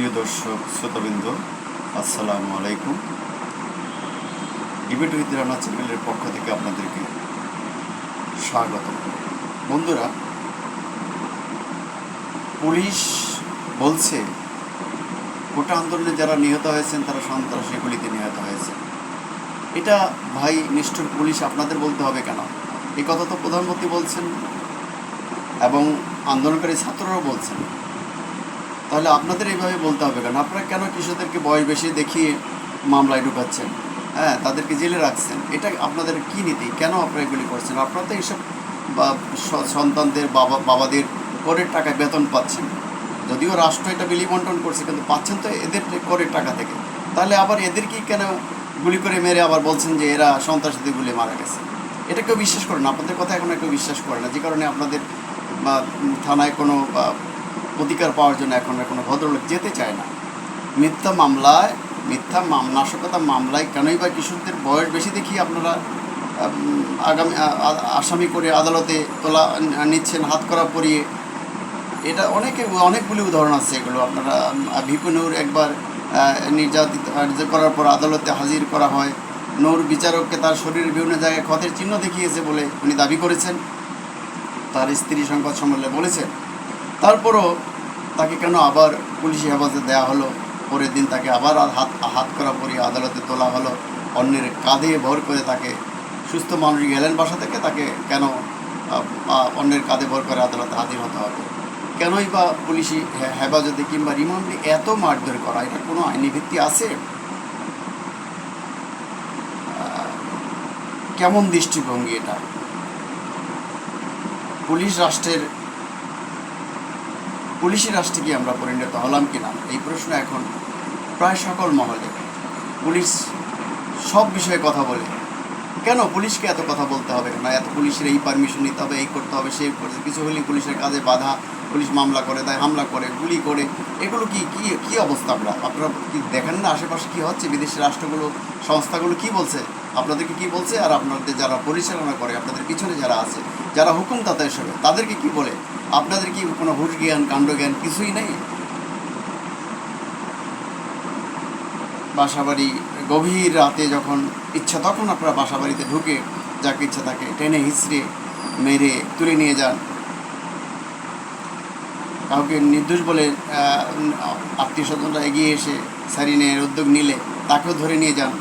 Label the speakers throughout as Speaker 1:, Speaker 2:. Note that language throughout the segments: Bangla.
Speaker 1: প্রিয় দর্শক, শ্রোতাবৃন্দ, আসসালামু আলাইকুম। ডিবেট উইথ রানা চ্যানেলের পক্ষ থেকে আপনাদেরকে স্বাগত। বন্ধুরা, পুলিশ বলছে, কোটা আন্দোলনে যারা নিহত হয়েছেন, তারা সন্ত্রাসী গুলিতে নিহত হয়েছে এটা ভাই নিষ্ঠুর পুলিশ আপনাদের বলতে হবে কেন? এই কথা তো প্রধানমন্ত্রী বলছেন এবং আন্দোলনকারী ছাত্ররাও বলছেন। তাহলে আপনাদের এইভাবে বলতে হবে কেন আপনারা কেন কৃষকদেরকে বয়স বেশি দেখিয়ে মামলায় ঢুকাচ্ছেন? হ্যাঁ তাদেরকে জেলে রাখছেন। এটা আপনাদের কী নীতি? কেন আপনারা এগুলি করছেন? আপনারা তো এইসব বা সন্তানদের বাবা, বাবাদের করের টাকা বেতন পাচ্ছেন। যদিও রাষ্ট্র এটা বিলি বন্টন করছে, কিন্তু পাচ্ছেন তো এদের করের টাকা থেকে। তাহলে আবার এদেরকেই কেন গুলি করে মেরে আবার বলছেন যে এরা সন্ত্রাসীদের গুলি মারা গেছে? এটা কেউ বিশ্বাস করে না। আপনাদের কথা এখন কেউ বিশ্বাস করে না। যে কারণে আপনাদের বা থানায় কোনো প্রতিকার পাওয়ার জন্য এখন কোনো ভদ্রলোক যেতে চায় না। মিথ্যা মামলায়, মিথ্যা মাম, নাশকতা মামলায় কেনই বা কিশোরদের বয়স বেশি দেখি আপনারা আগামী আসামি করে আদালতে তোলা নিচ্ছেন, হাত করা পরিয়ে। এটা অনেকে, অনেকগুলি উদাহরণ আছে এগুলো। আপনারা ভিপুনুর একবার নির্যাতিত করার পর আদালতে হাজির করা হয়। নূর বিচারককে তার শরীরের বিভিন্ন জায়গায় ক্ষতের চিহ্ন দেখিয়েছে বলে উনি দাবি করেছেন। তার স্ত্রী সংবাদ সম্মেলনে বলেছেন। তারপরও তাকে কেন আবার পুলিশি হেফাজতে দেওয়া হলো? পরের দিন তাকে আবার হাত হাত করা পরিয়ে আদালতে তোলা হলো। অন্যের কাঁধে ভর করে তাকে সুস্থ মানুষ গেলেন বাসা থেকে, তাকে কেন অন্যের কাঁধে ভর করে আদালতে হাজির হতে হবে? কেনই বা পুলিশি হেফাজতে কিংবা রিমান্ডে এত মারধর করা? এটা কোনো আইনি ভিত্তি আছে? কেমন দৃষ্টিভঙ্গি এটা? পুলিশ রাষ্ট্রের পুলিশি রাষ্ট্রে কি আমরা পরিণত হলাম কিনা? এই প্রশ্ন এখন প্রায় সকল মহলে। পুলিশ সব বিষয়ে কথা বলে। কেন পুলিশকে এত কথা বলতে হবে না এত পুলিশের এই পারমিশন নিতে হবে, এই করতে হবে, সেই করতে কিছু হলেই পুলিশের কাজে বাধা, পুলিশ মামলা করে দেয় হামলা করে, গুলি করে। এগুলো কি কি কি অবস্থা আমরা? আপনারা কি দেখেন না আশেপাশে কী হচ্ছে? বিদেশি রাষ্ট্রগুলো, সংস্থাগুলো কি বলছে? আপনাদেরকে কি বলছে? আর আপনাদের যারা পরিচালনা করে, আপনাদের পিছনে যারা আছে, যারা হুকুম তাতা হিসেবে তাদেরকে কি বলে? আপনাদের কি কোনো হুশ জ্ঞান, কাণ্ড জ্ঞান কিছুই নেই? বাসাবাড়ি গভীর রাতে যখন ইচ্ছা তখন আপনারা বাসাবাড়িতে ঢুকে যাকে ইচ্ছা তাকে টেনে হিসড়ে মেরে তুলে নিয়ে যান। কাউকে নির্দোষ বলে আত্মীয় স্বজনরা এগিয়ে এসে সারিনের উদ্যোগ নিলে তাকেও ধরে নিয়ে যান।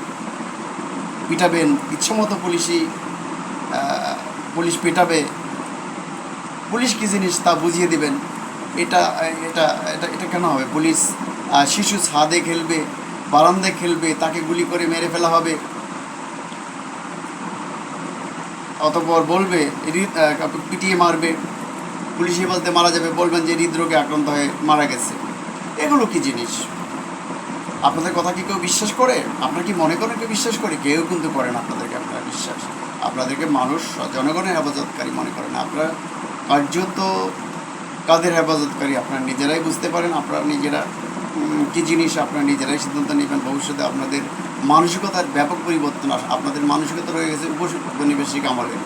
Speaker 1: পিটাবেন, ইচ্ছামতো পুলিশি পুলিশ পিটাবে। পুলিশ কী জিনিস তা বুঝিয়ে দিবেন? এটা এটা এটা এটা কেন হবে? পুলিশ শিশু ছাদে খেলবে, বারান্দায় খেলবে, তাকে গুলি করে মেরে ফেলা হবে। অতপর বলবে পিটিয়ে মারবে। পুলিশ বলতে মারা যাবে, বলবেন যে হৃদরোগে আক্রান্ত হয়ে মারা গেছে। এগুলো কি জিনিস? আপনাদের কথা কি কেউ বিশ্বাস করে? আপনারা কি মনে করেন কেউ বিশ্বাস করে? কেউ কিন্তু করেন আপনাদেরকে আপনারা বিশ্বাস। আপনাদেরকে মানুষ, জনগণের হেফাজতকারী মনে করেন আপনারা কার্যত কাদের হেফাজতকারী আপনারা নিজেরাই বুঝতে পারেন, আপনারা নিজেরা কী জিনিস আপনারা নিজেরাই সিদ্ধান্ত নেবেন, ভবিষ্যতে আপনাদের মানসিকতার ব্যাপক পরিবর্তন আস, আপনাদের মানসিকতা রয়ে গেছে উপনিবেশিক আমলে।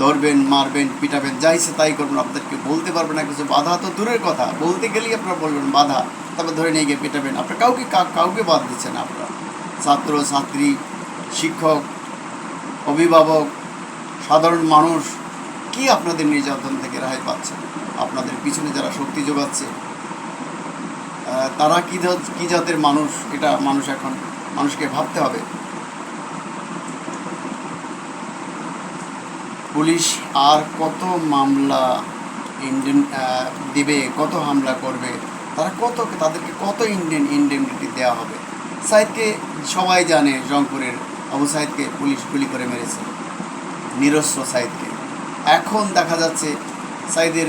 Speaker 1: ধরবেন, মারবেন, পিটাবেন, যা ইচ্ছে তাই করবেন, আপনাদেরকে বলতে পারবেন না কিছু। বাধা তো দূরের কথা, বলতে গেলেই আপনারা বলবেন বাধা। তারপর ধরে নিয়ে গিয়ে পিটাবেন। আপনারা কাউকে কাউকে বাদ দিচ্ছেন আপনারা। ছাত্র, ছাত্রী, শিক্ষক, অভিভাবক, সাধারণ মানুষ কি আপনাদের নির্যাতন থেকে রেহাই পাচ্ছে? আপনাদের পিছনে যারা শক্তি যোগাচ্ছে তারা কী কী জাতের মানুষ? এটা মানুষ এখন, মানুষকে ভাবতে হবে। পুলিশ আর কত মামলা ইন্ডিয়ান দিবে, কত হামলা করবে? তারা কত, তাদেরকে কত ইন্ডিয়ান ইন্ডেমনিটি দেওয়া হবে? সাইদকে সবাই জানে, রংপুরের আবু সাইদকে পুলিশ গুলি করে মেরেছে। নিরস্ত্র সাইদকে। এখন দেখা যাচ্ছে সাইদের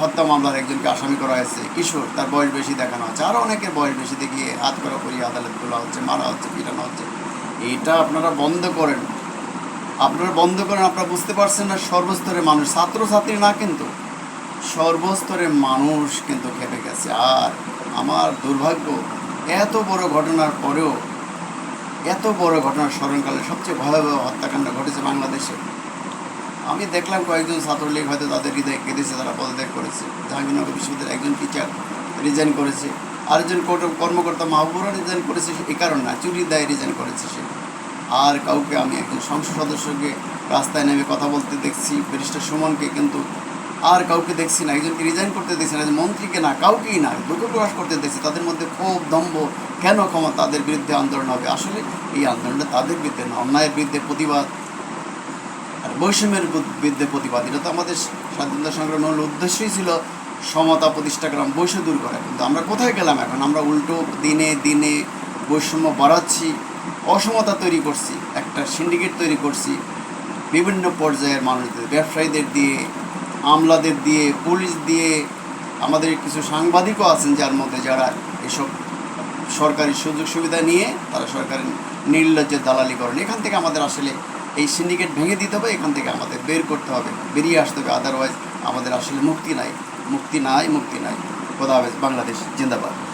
Speaker 1: হত্যা মামলার একজনকে আসামি করা হয়েছে। কিশোর, তার বয়স বেশি দেখানো হচ্ছে। আরও অনেকের বয়স বেশি দেখিয়ে হাত করা করিয়ে আদালত তোলা হচ্ছে, মারা হচ্ছে, পিটানো হচ্ছে। এইটা আপনারা বন্ধ করেন। আপনারা বন্ধ করেন, আপনারা বুঝতে পারছেন না, সর্বস্তরের মানুষ, ছাত্রছাত্রী না কিন্তু, সর্বস্তরের মানুষ কিন্তু খেপে গেছে। আর আমার দুর্ভাগ্য, এত বড় ঘটনার পরেও, এত বড় ঘটনার স্মরণকালে সবচেয়ে ভয়াবহ হত্যাকাণ্ড ঘটেছে বাংলাদেশে। আমি দেখলাম কয়েকজন ছাত্রলীগ হয়তো তাদের হৃদয়ে কেঁদেছে তারা পদত্যাগ করেছে। জাহাঙ্গীরনগর বিশ্ববিদ্যালয়ের একজন টিচার রিজাইন করেছে। আরেকজন কর- কর্মকর্তা মাহবুরা রিজাইন করেছে এই কারণ না, চুরির দায়ে রিজাইন করেছে সে। আর কাউকে আমি একজন সংসদ সদস্যকে রাস্তায় নেমে কথা বলতে দেখছি, ব্যারিস্টার সুমনকে, কিন্তু আর কাউকে দেখছি না। একজনকে রিজাইন করতে দেখছি না মন্ত্রীকে না, কাউকেই না। দুঃখ প্রকাশ করতে দেখছি, তাদের মধ্যে ক্ষোভ, দম্ভ, কেন ক্ষমা তাদের বিরুদ্ধে আন্দোলন হবে? আসলে এই আন্দোলনটা তাদের বিরুদ্ধে না, অন্যায়ের বিরুদ্ধে প্রতিবাদ বৈষম্যের বিরুদ্ধে প্রতিবাদ। এটা তো আমাদের স্বাধীনতা সংগ্রামের মূল উদ্দেশ্যই ছিল সমতা প্রতিষ্ঠা করা বৈশ্য দূর করা। কিন্তু আমরা কোথায় গেলাম এখন? আমরা উল্টো দিনে দিনে বৈষম্য বাড়াচ্ছি, অসমতা তৈরি করছি, একটা সিন্ডিকেট তৈরি করছি, বিভিন্ন পর্যায়ের মানুষদের, ব্যবসায়ীদের দিয়ে, আমলাদের দিয়ে, পুলিশ দিয়ে। আমাদের কিছু সাংবাদিকও আছেন যার মধ্যে যারা এসব সরকারি সুযোগ সুবিধা নিয়ে তারা সরকারের নির্লজ্জের দালালি করেন এখান থেকে আমাদের আসলে এই সিন্ডিকেট ভেঙে দিতে হবে, এখান থেকে আমাদের বের করতে হবে। বেরিয়ে আসতে হবে আদারওয়াইজ আমাদের আসলে মুক্তি নাই। মুক্তি নাই মুক্তি নাই। খোদা হাফেজ, বাংলাদেশ, জিন্দাবাদ।